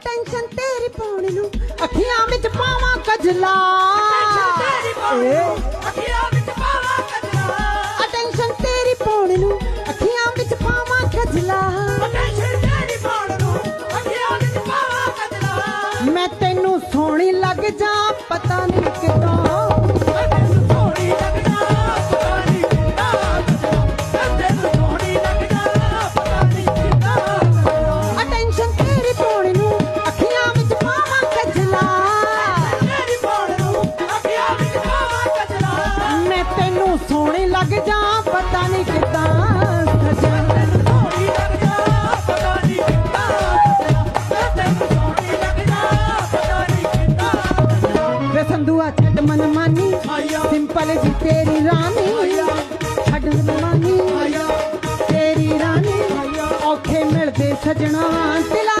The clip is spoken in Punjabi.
ਅਟੈਂਸ਼ਨ ਤੇਰੀ ਪਾਉਣ ਨੂੰ। ਅੱਖੀਆਂ ਵਿੱਚ ਪਾਵਾਂ ਕਜਲਾ। ਅਟੈਂਸ਼ਨ ਤੇਰੀ ਪਾਉਣ ਨੂੰ, ਅੱਖੀਆਂ ਵਿੱਚ ਪਾਵਾਂ ਕਜਲਾ। ਮੈਂ ਤੈਨੂੰ ਸੋਹਣੀ ਲੱਗ ਜਾ। ਮੈਂ ਤੈਨੂੰ ਸੋਹਣੀ ਲੱਗ ਜਾ, ਪਤਾ ਨਹੀਂ ਕਿਦਾਂ ਸਜਣ। ਵੇ ਸੰਧੂਆ ਛੱਡ ਮਨ ਸਿੰਪਲ ਜੀ ਤੇਰੀ ਰਾਣੀ। ਛੱਡ ਮਨਮਾਨੀ ਤੇਰੀ ਰਾਣੀ। ਔਖੇ ਮਿਲਦੇ ਸਜਣਾ